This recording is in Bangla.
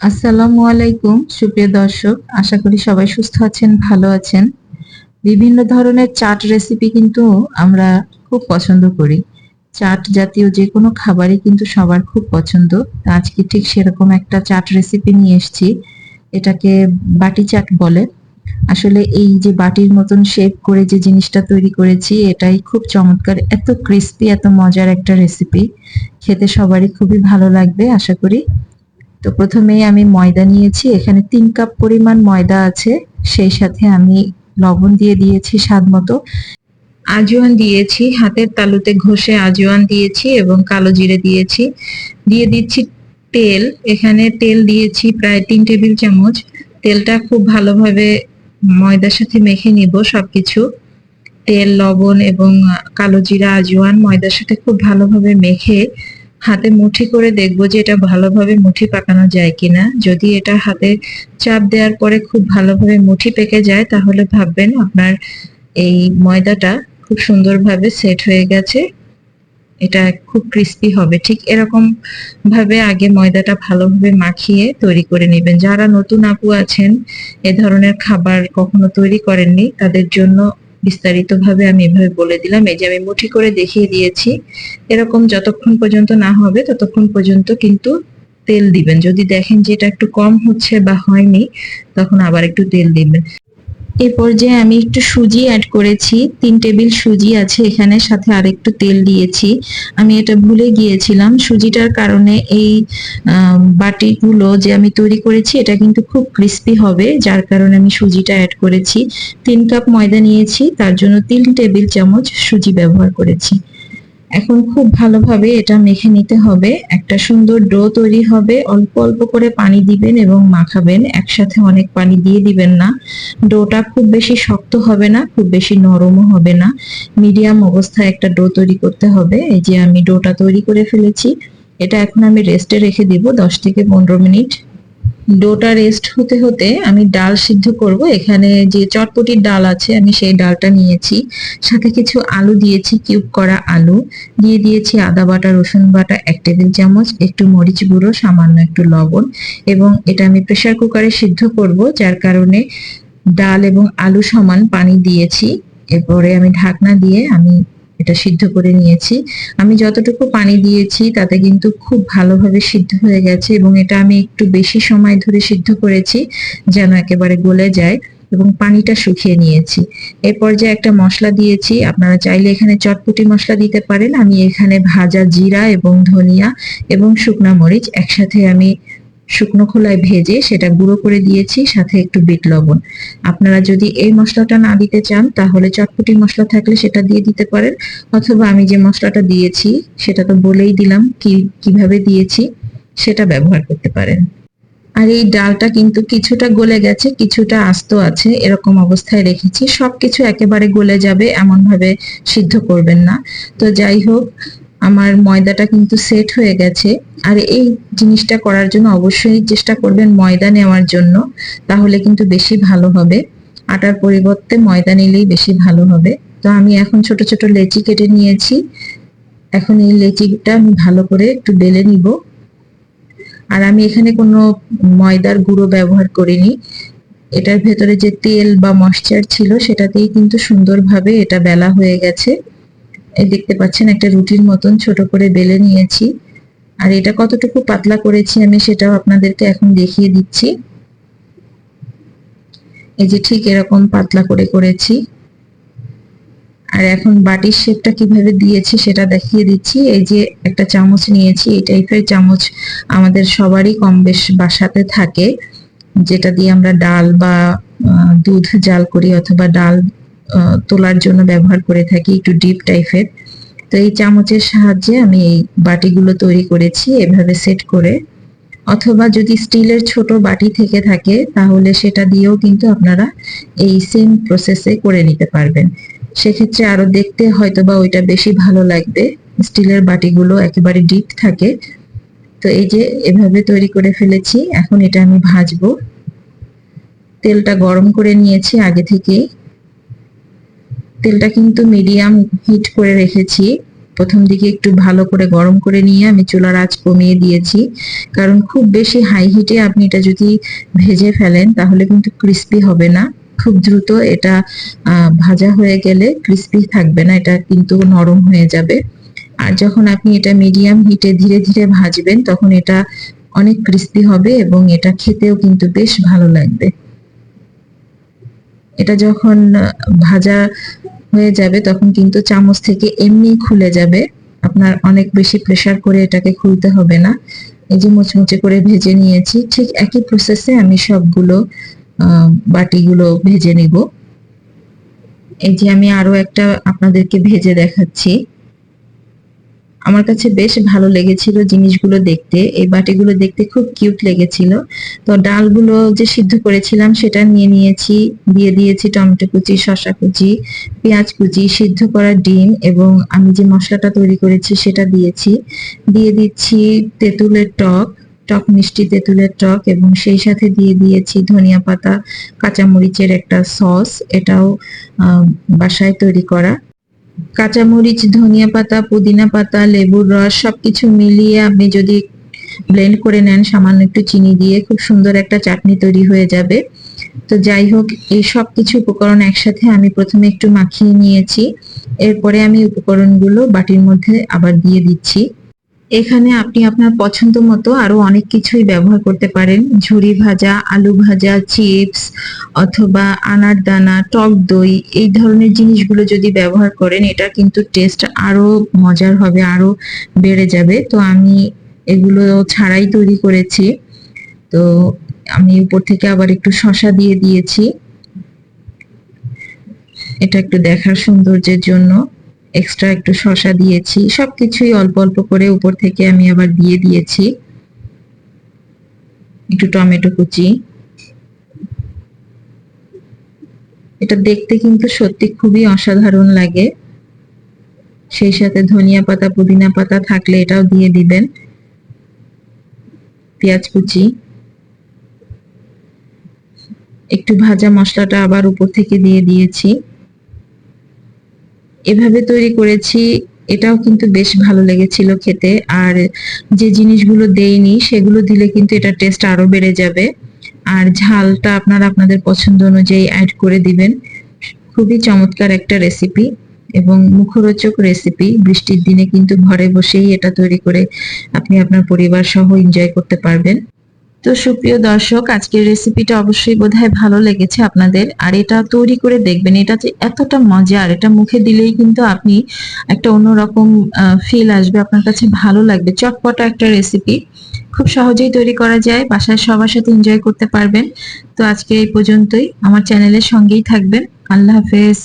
আসসালামু আলাইকুম, সুপ্রিয় দর্শক। আশা করি সবাই সুস্থ আছেন, ভালো আছেন। বিভিন্ন ধরনের চাট রেসিপি কিন্তু আমরা খুব পছন্দ করি। চাট জাতীয় যে কোনো খাবারই কিন্তু সবার খুব পছন্দ। আজকে ঠিক সেরকম একটা চাট রেসিপি নিয়ে এসেছি। এটাকে বাটি চাট বলে। আসলে এই যে বাটির মতন শেপ করে যে জিনিসটা তৈরি করেছি, এটাই খুব চমৎকার, এত ক্রিস্পি এত মজার একটা রেসিপি খেতে সবারই খুবই ভালো লাগবে, আশা করি। তো প্রথমেই আমি ময়দা নিয়েছি, এখানে তিন কাপ পরিমাণ ময়দা আছে, সেই সাথে আমি লবণ দিয়ে দিয়েছি স্বাদ মতো। আজওয়ান দিয়েছি, হাতের তালুতে ঘষে আজওয়ান দিয়েছি এবং কালো জিরে দিয়েছি। দিয়ে দিচ্ছি তেল, এখানে তেল দিয়েছি প্রায় তিন টেবিল চামচ। তেলটা খুব ভালোভাবে ময়দার সাথে মেখে নিব সবকিছু। তেল, লবণ এবং কালো জিরা আজওয়ান ময়দার সাথে খুব ভালোভাবে মেখে হাতে মুঠি করে দেখব যে এটা ভালোভাবে মুঠি পাকানো যায় কিনা। যদি এটা হাতে চাপ দেওয়ার পরে খুব ভালোভাবে মুঠি পেকে যায়, তাহলে ভাববেন আপনার এই ময়দাটা খুব সুন্দরভাবে সেট হয়ে গেছে। এটা খুব ক্রিস্পি হবে। ঠিক এরকম ভাবে আগে ময়দাটা ভালোভাবে মাখিয়ে তৈরি করে নেবেন। যারা নতুন আপু আছেন, এ ধরনের খাবার কখনো তৈরি করেননি, তাদের জন্য বিস্তারিতভাবে আমি এভাবে বলে দিলাম। এই যে আমি মুঠি করে দেখিয়ে দিয়েছি, এরকম যতক্ষণ পর্যন্ত না হবে ততক্ষণ পর্যন্ত কিন্তু তেল দিবেন। যদি দেখেন যে এটা একটু কম হচ্ছে বা হয়নি, তখন আবার একটু তেল দিবেন। এই যে আমি একটু সুজি অ্যাড করেছি। তিন টেবিল সুজি আছে এখানে, সাথে আর একটু তেল দিয়েছি। আমি এটা ভুলে গিয়েছিলাম। সুজিটার কারণে এই বাটিগুলো যে আমি তৈরি করেছি, এটা কিন্তু খুব ক্রিস্পি হবে, যার কারণে আমি সুজিটা অ্যাড করেছি। তিন কাপ ময়দা নিয়েছি, তার জন্য তিন টেবিল চামচ সুজি ব্যবহার করেছি। এখন খুব ভালোভাবে এটা মেখে নিতে হবে। একটা সুন্দর ডো তৈরি হবে। অল্প অল্প করে পানি দিবেন এবং মাখাবেন। একসাথে অনেক পানি দিয়ে দিবেন না। ডোটা খুব বেশি শক্ত হবে না, খুব বেশি নরমও হবে না। মিডিয়াম অবস্থায় একটা ডো তৈরি করতে হবে। এই যে আমি ডোটা তৈরি করে ফেলেছি, এটা এখন আমি রেস্টে রেখে দিব দশ থেকে পনেরো মিনিট। ডোটা রেস্ট হতে হতে আমি ডাল সিদ্ধ করব। এখানে যে চটপটির ডাল আছে, আমি সেই ডালটা নিয়েছি। সাথে কিছু আলু দিয়েছি, কিউব করা আলু। দিয়ে দিয়েছি আদা বাটা, রসুন বাটা, এক টেবিল চামচ, একটু মরিচ গুঁড়ো, সামান্য একটু লবণ। এবং এটা আমি প্রেসার কুকারে সিদ্ধ করব, যার কারণে ডাল এবং আলু সমান পানি দিয়েছি। এরপরে আমি ঢাকনা দিয়ে আমি এটা সিদ্ধ করে নিয়েছি। আমি যতটুকু পানি দিয়েছি, তাতে কিন্তু খুব ভালোভাবে সিদ্ধ হয়ে গেছে এবং এটা আমি একটু বেশি সময় ধরে সিদ্ধ করেছি যেন একেবারে গলে যায় এবং পানিটা শুকিয়ে নিয়েছি। এর পর্যায়ে একটা মশলা দিয়েছি। আপনারা চাইলে এখানে চটপটি মশলা দিতে পারেন। আমি এখানে ভাজা জিরা এবং ধনিয়া এবং শুকনা মরিচ একসাথে আমি শুকনো খোলায় ভেজে সেটা গুঁড়ো করে দিয়েছি, সাথে একটু বিট লবণ। আপনারা যদি এই মশলাটা না দিতে চান, তাহলে চটপটি মশলা থাকলে সেটা দিয়ে দিতে পারেন, অথবা আমি যে মশলাটা দিয়েছি, সেটা তো বলেই দিলাম কি, কীভাবে দিয়েছি, সেটা ব্যবহার করতে পারেন। আর এই ডালটা কিন্তু কিছুটা গলে গেছে, কিছুটা আস্ত আছে, এরকম অবস্থায় রেখেছি। সবকিছু একেবারে গলে যাবে এমন ভাবে সিদ্ধ করবেন না। তো যাই হোক আমার ময়দাটা কিন্তু সেট হয়ে গেছে। আর এই জিনিসটা করার জন্য অবশ্যই চেষ্টা করবেন ময়দা নেওয়ার জন্য, তাহলে কিন্তু বেশি ভালো হবে। আটার পরিবর্তে ময়দা নিলেই বেশি ভালো হবে। তো আমি এখন ছোট ছোট লেচি কেটে নিয়েছি। এখন এই লেচিটা আমি ভালো করে একটু বেলে নিব। আর আমি এখানে কোনো ময়দার গুঁড়ো ব্যবহার করিনি। এটার ভেতরে যে তেল বা ময়শ্চার ছিল, সেটাতেই কিন্তু সুন্দরভাবে এটা বেলা হয়ে গেছে। দেখতে পাচ্ছেন একটা রুটির মতন ছোট করে বেলে নিয়েছি। আর এটা কতটুকু পাতলা করেছি আমি সেটাও আপনাদেরকে এখন দেখিয়ে দিচ্ছি। এই যে ঠিক এরকম পাতলা করে করেছি। আর এখন বাটির শেপটা কীভাবে দিয়েছি সেটা দেখিয়ে দিচ্ছি। এই যে একটা চামচ নিয়েছি, এই টাইপের চামচ আমাদের সবারই কম বেশ বাসাতে থাকে। যেটা দিয়ে আমরা ডাল বা দুধ জাল করি অথবা ডাল তোলার জন্য ব্যবহার করে থাকি একটু ডিপ টাইপের তো এই চামচের সাহায্যে আমি এই বাটিগুলো তৈরি করেছি, এভাবে সেট করে। অথবা যদি স্টিলের ছোট বাটি থেকে থাকে, তাহলে সেটা দিয়েও কিন্তু আপনারা এই সেম প্রসেসে করে নিতে পারবেন। সেক্ষেত্রে আরও দেখতে হয়তো বা ওইটা বেশি ভালো লাগবে। স্টিলের বাটিগুলো একেবারে ডিপ থাকে। তো এই যে এভাবে তৈরি করে ফেলেছি, এখন এটা আমি ভাজবো। তেলটা গরম করে নিয়েছি আগে থেকেই। তেলটা কিন্তু মিডিয়াম হিট করে রেখেছি। প্রথম দিকে একটু ভালো করে গরম করে নিয়ে আমি চুলার আঁচ কমিয়ে দিয়েছি। কারণ খুব বেশি হাই হিটে আপনি এটা যদি ভেজে ফেলেন, তাহলে কিন্তু ক্রিস্পি হবে না। খুব দ্রুত এটা ভাজা হয়ে গেলে ক্রিস্পি থাকবে না, এটা কিন্তু নরম হয়ে যাবে। আর যখন আপনি এটা মিডিয়াম হিটে ধীরে ধীরে ভাজবেন, তখন এটা অনেক ক্রিস্পি হবে এবং এটা খেতেও কিন্তু বেশ ভালো লাগবে। এটা যখন ভাজা হয়ে যাবে, তখন কিন্তু চামচ থেকে এমনি খুলে যাবে। আপনার অনেক বেশি প্রেশার করে এটাকে খুলতে হবে না। এই যে মুচমুচে করে ভেজে নিয়েছি, ঠিক একই প্রসেসে আমি সবগুলো বাটিগুলো ভেজে নিব। এই যে আমি আরও একটা আপনাদেরকে ভেজে দেখাচ্ছি। আমার কাছে বেশ ভালো লেগেছিল জিনিসগুলো দেখতে। এই বাটিগুলো দেখতে খুব কিউট লেগেছিল। তো ডালগুলো যে সিদ্ধ করেছিলাম সেটা নিয়ে নিয়েছি। দিয়ে দিয়েছি টমেটো কুচি, শসা কুচি, পেঁয়াজ কুচি, সিদ্ধ করা ডিম এবং আমি যে মশলাটা তৈরি করেছি সেটা দিয়েছি। দিয়ে দিচ্ছি তেঁতুলের টক টক, মিষ্টি তেঁতুলের টক এবং সেই সাথে দিয়ে দিয়েছি ধনিয়া পাতা, কাঁচামরিচের একটা সস। এটাও বাসায় তৈরি করা। কাঁচামরিচ, ধনিয়া পাতা, পুদিনা পাতা, লেবুর রস, সবকিছু মিলিয়ে আপনি যদি ব্লেন্ড করে নেন, সামান্য একটু চিনি দিয়ে, খুব সুন্দর একটা চাটনি তৈরি হয়ে যাবে। তো যাই হোক, এই সব কিছু উপকরণ একসাথে আমি প্রথমে একটু মাখিয়ে নিয়েছি। এরপরে আমি উপকরণগুলো বাটির মধ্যে আবার দিয়ে দিচ্ছি। এখানে আপনি আপনার পছন্দ মতো আরও অনেক কিছুই ব্যবহার করতে পারেন। ঝুরি ভাজা, আলু ভাজা, চিপস অথবা আনার দানা, টক দই এই ধরনের জিনিসগুলো যদি ব্যবহার করেন, এটা কিন্তু টেস্ট আরও মজার হবে, আরও বেড়ে যাবে। তো আমি এগুলো ছাড়াই তৈরি করেছি। তো আমি উপর থেকে আবার একটু শশা দিয়ে দিয়েছি। এটা একটু দেখার সৌন্দর্যের জন্য। এক্সট্রা একটু শসা দিয়েছি, সবকিছুই অল্প অল্প করে উপর থেকে আমি আবার দিয়ে দিয়েছি। একটু টমেটো কুচি। এটা দেখতে কিন্তু সত্যি খুবই অসাধারণ লাগে। সেই সাথে ধনিয়া পাতা, পুদিনা পাতা থাকলে এটাও দিয়ে দিবেন। পেঁয়াজ কুচি। একটু ভাজা মশলাটা আবার উপর থেকে দিয়ে দিয়েছি। এভাবে তৈরি করেছি, এটাও কিন্তু বেশ ভালো লেগেছিল খেতে। আর যে জিনিসগুলো দেইনি, সেগুলো দিলে কিন্তু এটা টেস্ট আরও বেড়ে যাবে। আর ঝালটা আপনারা আপনাদের পছন্দ অনুযায়ী অ্যাড করে দিবেন। খুবই চমৎকার একটা রেসিপি এবং মুখরোচক রেসিপি বৃষ্টির দিনে কিন্তু ঘরে বসেই এটা তৈরি করে আপনি আপনার পরিবার সহ এনজয় করতে পারবেন। তো সুপ্রিয় দর্শক, আজকের রেসিপিটা অবশ্যই বোধহয় ভালো লেগেছে আপনাদের। আর এটা তৈরি করে দেখবেন, এটা যে এতটা মজার এটা মুখে দিলেই কিন্তু আপনি একটা অন্যরকম ফিল আসবে, আপনার কাছে ভালো লাগবে। চটপটা একটা রেসিপি খুব সহজেই তৈরি করা যায়, বাসায় সবার সাথে এনজয় করতে পারবেন। তো আজকে এই পর্যন্তই। আমার চ্যানেলের সঙ্গেই থাকবেন। আল্লাহ হাফেজ।